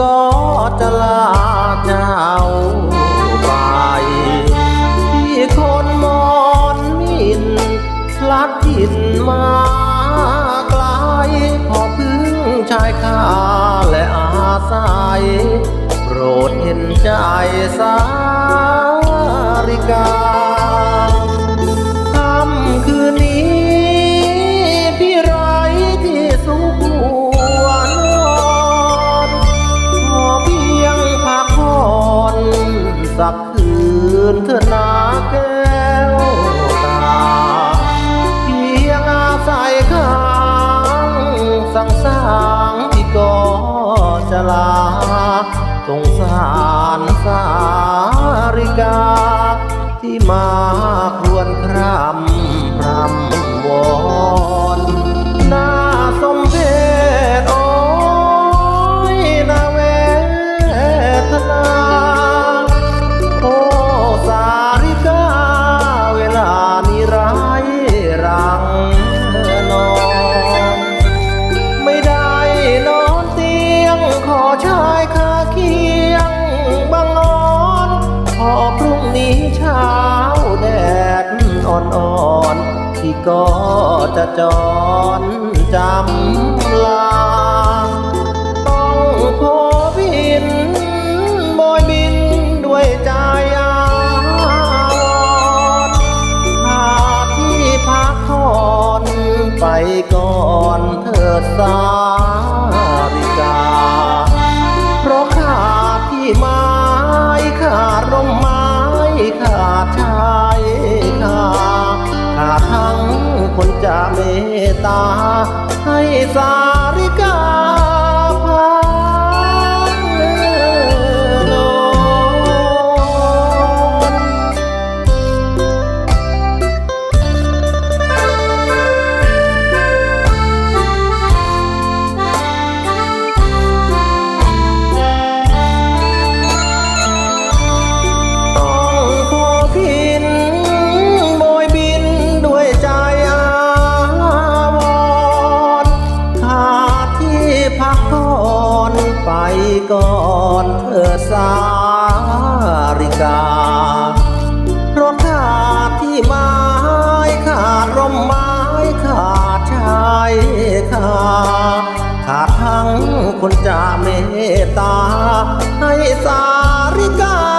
ก็จะลาเจ้าไปที่คนมอนมินลัดถิ่นมาไกลพอพึ่งชายคาและอาศัยโปรดเห็นใจสาริกา นเถอะนาแก้วตาเพียงอาศัยข้างสังสางที่ก็จะลาสงสารสาริกาที่มาควรคร อ่อนๆที่ก็จะจรจำลา ต้องขอบินบอยบินด้วยใจอาวรหาที่พักผ่อนไปก่อนเถิดสาริกา เพราะขาดที่ไม้ขาดร่มไม้ขาดชา ตาให้สา ก่อนเถิดสาริกาเพราะขาดที่ไม้ขาดร่มไม้ขาดชายขาขาดทั้งคนจะเมตตาให้สาริกา